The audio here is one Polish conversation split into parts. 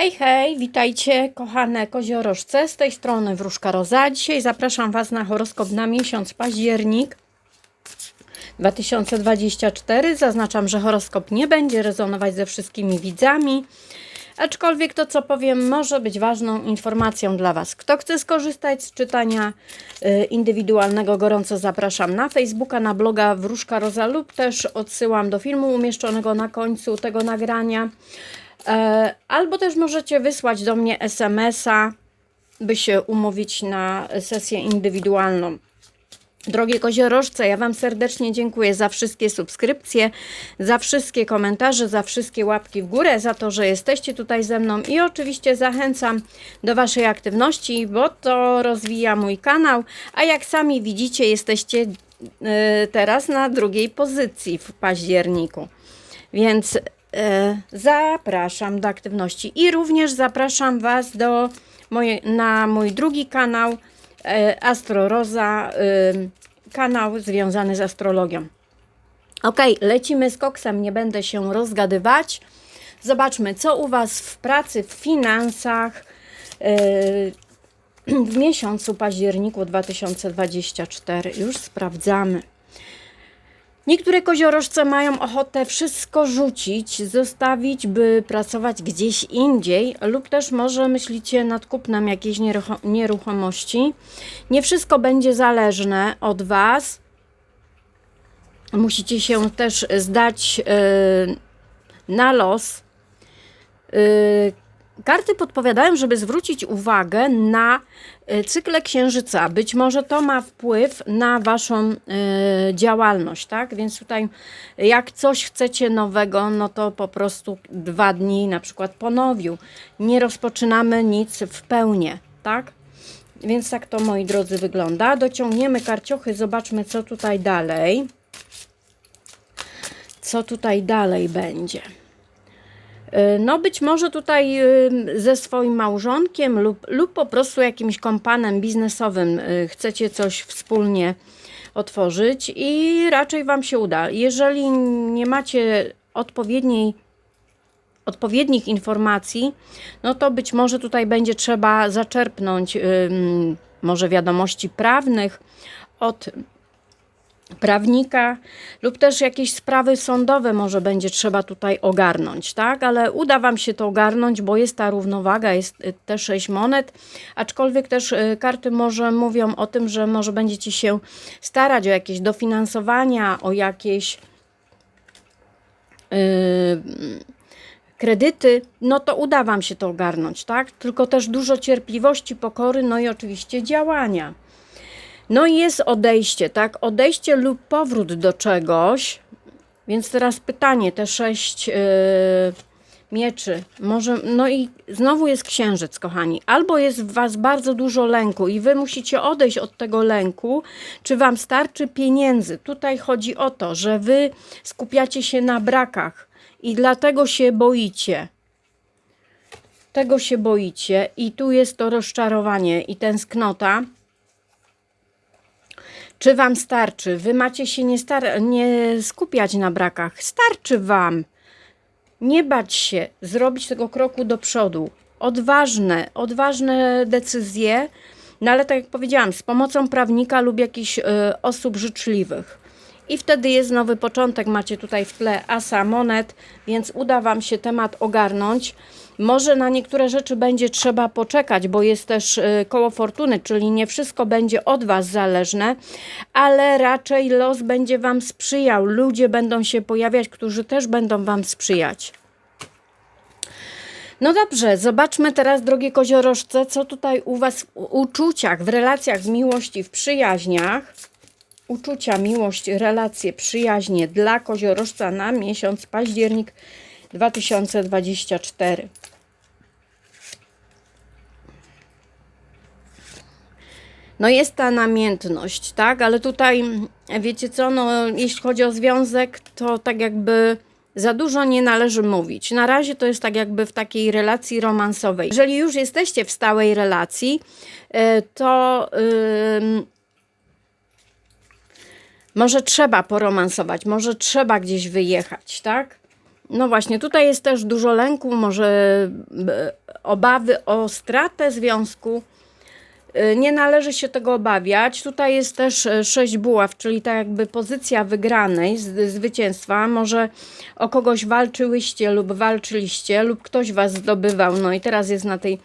Hej, hej, witajcie kochane koziorożce, z tej strony Wróżka Roza. Dzisiaj zapraszam Was na horoskop na miesiąc październik 2024. Zaznaczam, że horoskop nie będzie rezonować ze wszystkimi widzami, aczkolwiek to, co powiem, może być ważną informacją dla Was. Kto chce skorzystać z czytania y, indywidualnego, gorąco zapraszam na Facebooka, na bloga Wróżka Roza lub też odsyłam do filmu umieszczonego na końcu tego nagrania. E, Albo też możecie wysłać do mnie SMS-a, by się umówić na sesję indywidualną. Drogie koziorożce, ja Wam serdecznie dziękuję za wszystkie subskrypcje, za wszystkie komentarze, za wszystkie łapki w górę, za to, że jesteście tutaj ze mną i oczywiście zachęcam do Waszej aktywności, bo to rozwija mój kanał, a jak sami widzicie, jesteście y, teraz na drugiej pozycji w październiku. Więc e, zapraszam do aktywności i również zapraszam Was do moje, na mój drugi kanał e, Astro Roza, y, kanał związany z astrologią. Ok, lecimy z koksem, nie będę się rozgadywać. Zobaczmy, co u Was w pracy, w finansach w miesiącu październiku 2024. Już sprawdzamy. Niektóre koziorożce mają ochotę wszystko rzucić, zostawić, by pracować gdzieś indziej, lub też może myślicie nad kupnem jakiejś nierucho- nieruchomości. Nie wszystko będzie zależne od Was. Musicie się też zdać yy, na los. Yy, Karty podpowiadają, żeby zwrócić uwagę na y, cykle księżyca. Być może to ma wpływ na waszą y, działalność, tak? Więc tutaj jak coś chcecie nowego, no to po prostu dwa dni na przykład po nowiu. Nie rozpoczynamy nic w pełni, tak? Więc tak to, moi drodzy, wygląda. Dociągniemy karciochy, zobaczmy, co tutaj dalej. Co tutaj dalej będzie. Y, No być może tutaj ze swoim małżonkiem lub, lub po prostu jakimś kompanem biznesowym y, chcecie coś wspólnie otworzyć i raczej Wam się uda. Jeżeli nie macie odpowiedniej odpowiednich informacji, no to być może tutaj będzie trzeba zaczerpnąć ym, może wiadomości prawnych od prawnika lub też jakieś sprawy sądowe może będzie trzeba tutaj ogarnąć, tak? Ale uda Wam się to ogarnąć, bo jest ta równowaga, jest y, te sześć monet, aczkolwiek też y, karty może mówią o tym, że może będziecie się starać o jakieś dofinansowania, o jakieś yy, kredyty, no to uda Wam się to ogarnąć, tak? Tylko też dużo cierpliwości, pokory, no i oczywiście działania. No i jest odejście, tak? Odejście lub powrót do czegoś. Więc teraz pytanie, te sześć yy, mieczy. Może, no i znowu jest księżyc, kochani. Albo jest w was bardzo dużo lęku i wy musicie odejść od tego lęku, czy wam starczy pieniędzy. Tutaj chodzi o to, że wy skupiacie się na brakach i dlatego się boicie. Tego się boicie i tu jest to rozczarowanie i tęsknota. Czy wam starczy? Wy macie się nie, star- nie skupiać na brakach. Starczy wam. Nie bać się zrobić tego kroku do przodu. Odważne, odważne decyzje, no ale tak jak powiedziałam, z pomocą prawnika lub jakichś y, osób życzliwych. I wtedy jest nowy początek. Macie tutaj w tle asa monet, więc uda Wam się temat ogarnąć. Może na niektóre rzeczy będzie trzeba poczekać, bo jest też y, koło fortuny, czyli nie wszystko będzie od Was zależne, ale raczej los będzie Wam sprzyjał. Ludzie będą się pojawiać, którzy też będą Wam sprzyjać. No dobrze, zobaczmy teraz, drogie koziorożce, co tutaj u Was w uczuciach, w relacjach z miłości, w przyjaźniach uczucia, miłość, relacje, przyjaźnie dla koziorożca na miesiąc październik 2024. No jest ta namiętność, tak? Ale tutaj wiecie co, no jeśli chodzi o związek, to tak jakby za dużo nie należy mówić. Na razie to jest tak jakby w takiej relacji romansowej. Jeżeli już jesteście w stałej relacji, y, to ym, może trzeba poromansować, może trzeba gdzieś wyjechać, tak? no właśnie, tutaj jest też dużo lęku, może e, obawy o stratę związku. E, Nie należy się tego obawiać. Tutaj jest też e, sześć buław, czyli tak jakby pozycja wygranej, z- zwycięstwa. Może o kogoś walczyłyście lub walczyliście, lub ktoś was zdobywał, no i teraz jest na tej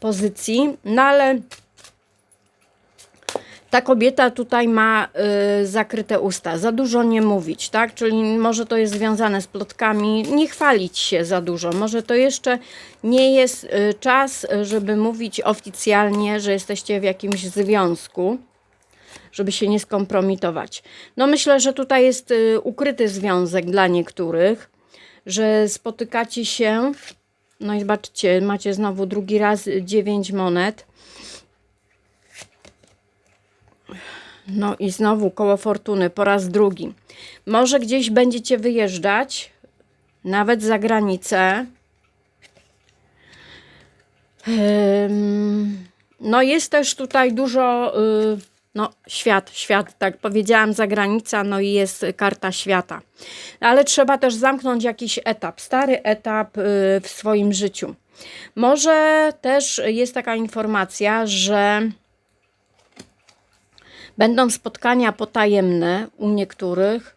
pozycji. No ale ta kobieta tutaj ma y, zakryte usta, za dużo nie mówić, tak? Czyli może to jest związane z plotkami, nie chwalić się za dużo. Może to jeszcze nie jest y, czas, y, żeby mówić oficjalnie, że jesteście w jakimś związku, żeby się nie skompromitować. No myślę, że tutaj jest y, ukryty związek dla niektórych, że spotykacie się, no i zobaczcie, macie znowu drugi raz dziewięć monet. No i znowu koło fortuny po raz drugi. Może gdzieś będziecie wyjeżdżać, nawet za granicę. No jest też tutaj dużo, y, no świat, świat, tak powiedziałam, zagranica, no i jest karta świata. Ale trzeba też zamknąć jakiś etap, stary etap y, w swoim życiu. Może też jest taka informacja, że Będą spotkania potajemne u niektórych.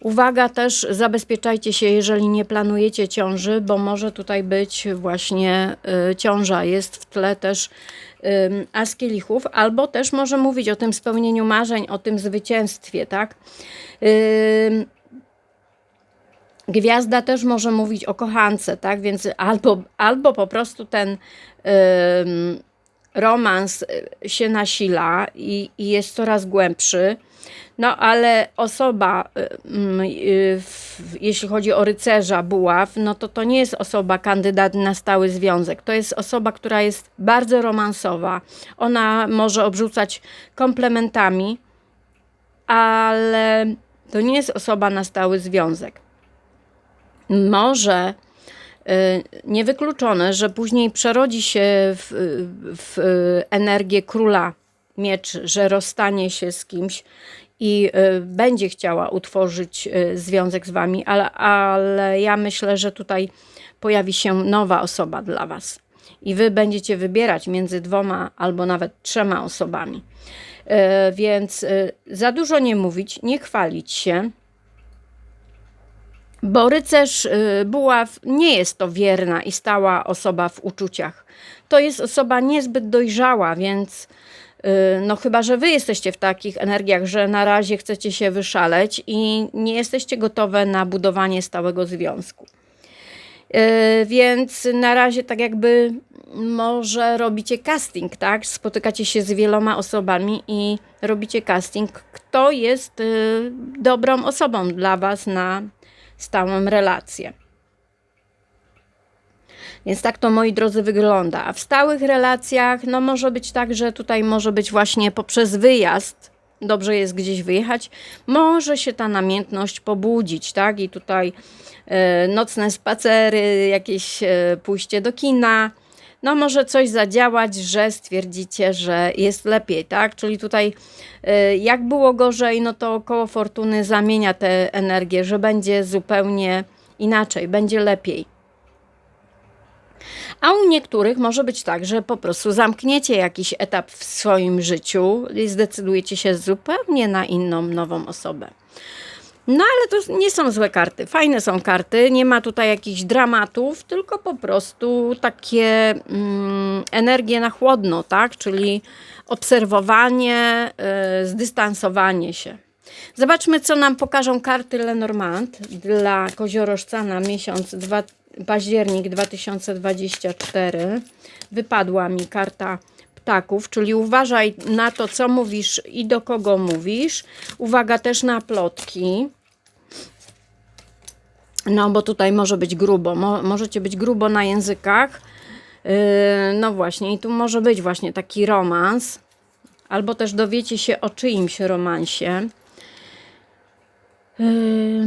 Uwaga też, zabezpieczajcie się, jeżeli nie planujecie ciąży, bo może tutaj być właśnie y, ciąża. Jest w tle też y, as kielichów, albo też może mówić o tym spełnieniu marzeń, o tym zwycięstwie, tak? Y, Gwiazda też może mówić o kochance, tak? Więc albo, albo po prostu ten romans y, się nasila i, i jest coraz głębszy. No ale osoba, y, mm, y, jeśli chodzi o rycerza buław, no to to nie jest osoba kandydat na stały związek. To jest osoba, która jest bardzo romansowa. Ona może obrzucać komplementami, ale to nie jest osoba na stały związek. Może niewykluczone, że później przerodzi się w, w energię króla miecz, że rozstanie się z kimś i y, będzie chciała utworzyć y, związek z wami, ale, ale ja myślę, że tutaj pojawi się nowa osoba dla was. I wy będziecie wybierać między dwoma albo nawet trzema osobami. Y, Więc y, za dużo nie mówić, nie chwalić się. Bo rycerz y, buław nie jest to wierna i stała osoba w uczuciach. To jest osoba niezbyt dojrzała, więc y, no chyba, że wy jesteście w takich energiach, że na razie chcecie się wyszaleć i nie jesteście gotowe na budowanie stałego związku. Y, Więc na razie tak jakby może robicie casting, tak? Spotykacie się z wieloma osobami i robicie casting, kto jest dobrą osobą dla was na stałą relację. Więc tak to, moi drodzy, wygląda. A w stałych relacjach, no może być tak, że tutaj może być właśnie poprzez wyjazd, dobrze jest gdzieś wyjechać, może się ta namiętność pobudzić, tak? I tutaj e, nocne spacery, jakieś e, pójście do kina, no może coś zadziałać, że stwierdzicie, że jest lepiej, tak? Czyli tutaj y, jak było gorzej, no to koło fortuny zamienia tę energię, że będzie zupełnie inaczej, będzie lepiej. A u niektórych może być tak, że po prostu zamkniecie jakiś etap w swoim życiu i zdecydujecie się zupełnie na inną, nową osobę. No ale to nie są złe karty. Fajne są karty. Nie ma tutaj jakichś dramatów, tylko po prostu takie mm, energie na chłodno, tak? Czyli obserwowanie, y, zdystansowanie się. Zobaczmy, co nam pokażą karty Lenormand dla koziorożca na miesiąc dwa, październik 2024. Wypadła mi karta ptaków, czyli uważaj na to, co mówisz i do kogo mówisz. Uwaga też na plotki. No, bo tutaj może być grubo. Mo możecie być grubo na językach. Yy, no właśnie, i tu może być właśnie taki romans. Albo też dowiecie się o czyimś romansie. Yy,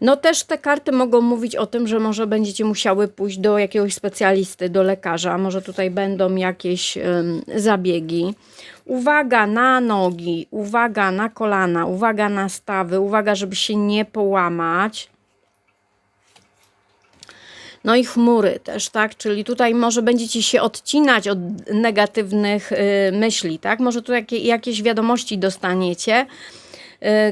No też te karty mogą mówić o tym, że może będziecie musiały pójść do jakiegoś specjalisty, do lekarza, może tutaj będą jakieś ym, zabiegi. Uwaga na nogi, uwaga na kolana, uwaga na stawy, uwaga, żeby się nie połamać. No i chmury też, tak? Czyli tutaj może będziecie się odcinać od negatywnych y, myśli, tak? Może tu jakie, jakieś wiadomości dostaniecie,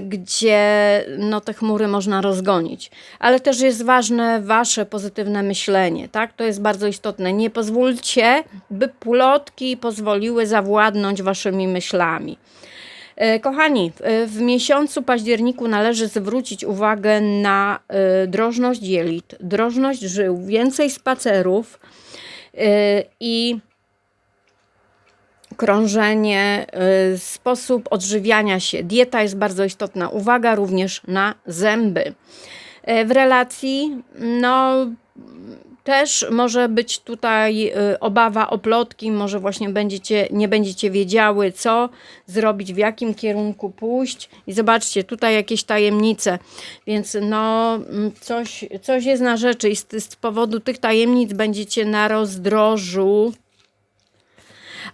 gdzie no, te chmury można rozgonić. Ale też jest ważne wasze pozytywne myślenie, tak? To jest bardzo istotne. Nie pozwólcie, by plotki pozwoliły zawładnąć waszymi myślami. E, Kochani, w- w miesiącu październiku należy zwrócić uwagę na drożność jelit, drożność żył, więcej spacerów i krążenie, e, sposób odżywiania się. Dieta jest bardzo istotna. Uwaga również na zęby. E, W relacji, no też może być tutaj y, obawa o plotki, może właśnie będziecie, nie będziecie wiedziały, co zrobić, w jakim kierunku pójść. I zobaczcie, tutaj jakieś tajemnice, więc no mm, coś, coś jest na rzeczy i z, z powodu tych tajemnic będziecie na rozdrożu.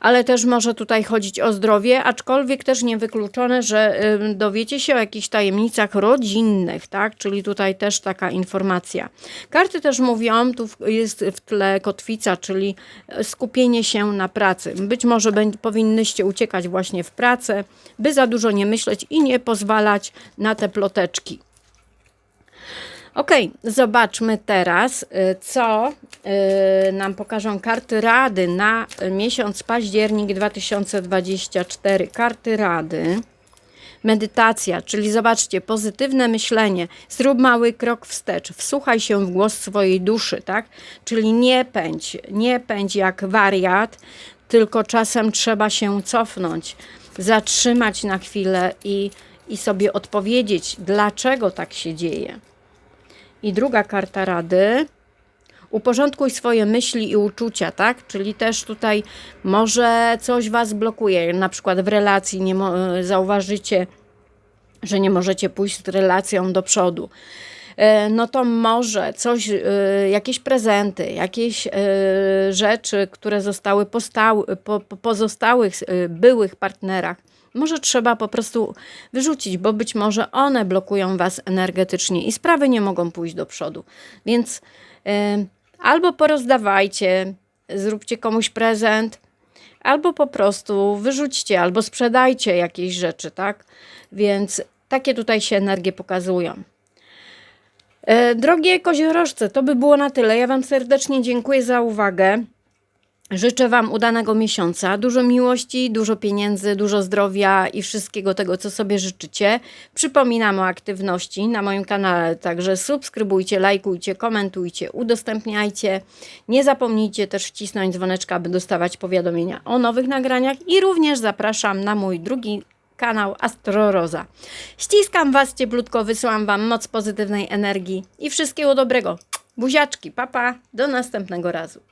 Ale też może tutaj chodzić o zdrowie, aczkolwiek też niewykluczone, że dowiecie się o jakichś tajemnicach rodzinnych, tak? Czyli tutaj też taka informacja. Karty też mówią, tu jest w tle kotwica, czyli e, skupienie się na pracy. Być może powinnyście uciekać właśnie w pracę, by za dużo nie myśleć i nie pozwalać na te ploteczki. Ok, zobaczmy teraz, y, co y, nam pokażą karty rady na miesiąc październik 2024. Karty rady. Medytacja, czyli zobaczcie, pozytywne myślenie. Zrób mały krok wstecz, wsłuchaj się w głos swojej duszy, tak? Czyli nie pędź, nie pędź jak wariat, tylko czasem trzeba się cofnąć, zatrzymać na chwilę i, i sobie odpowiedzieć, dlaczego tak się dzieje. I druga karta rady. Uporządkuj swoje myśli i uczucia, tak? Czyli też tutaj może coś Was blokuje, na przykład w relacji nie zauważycie, że nie możecie pójść z relacją do przodu. E, No to może coś, e, jakieś prezenty, jakieś e, rzeczy, które zostały po po pozostałych byłych partnerach, może trzeba po prostu wyrzucić, bo być może one blokują Was energetycznie i sprawy nie mogą pójść do przodu. Więc e, albo porozdawajcie, zróbcie komuś prezent, albo po prostu wyrzućcie, albo sprzedajcie jakieś rzeczy, tak? Więc takie tutaj się energie pokazują. E, Drogie koziorożce, to by było na tyle. Ja Wam serdecznie dziękuję za uwagę. Życzę Wam udanego miesiąca, dużo miłości, dużo pieniędzy, dużo zdrowia i wszystkiego tego, co sobie życzycie. Przypominam o aktywności na moim kanale, także subskrybujcie, lajkujcie, komentujcie, udostępniajcie. Nie zapomnijcie też wcisnąć dzwoneczka, aby dostawać powiadomienia o nowych nagraniach i również zapraszam na mój drugi kanał Astro Roza. Ściskam Was cieplutko, wysyłam Wam moc pozytywnej energii i wszystkiego dobrego. Buziaczki, papa, do następnego razu.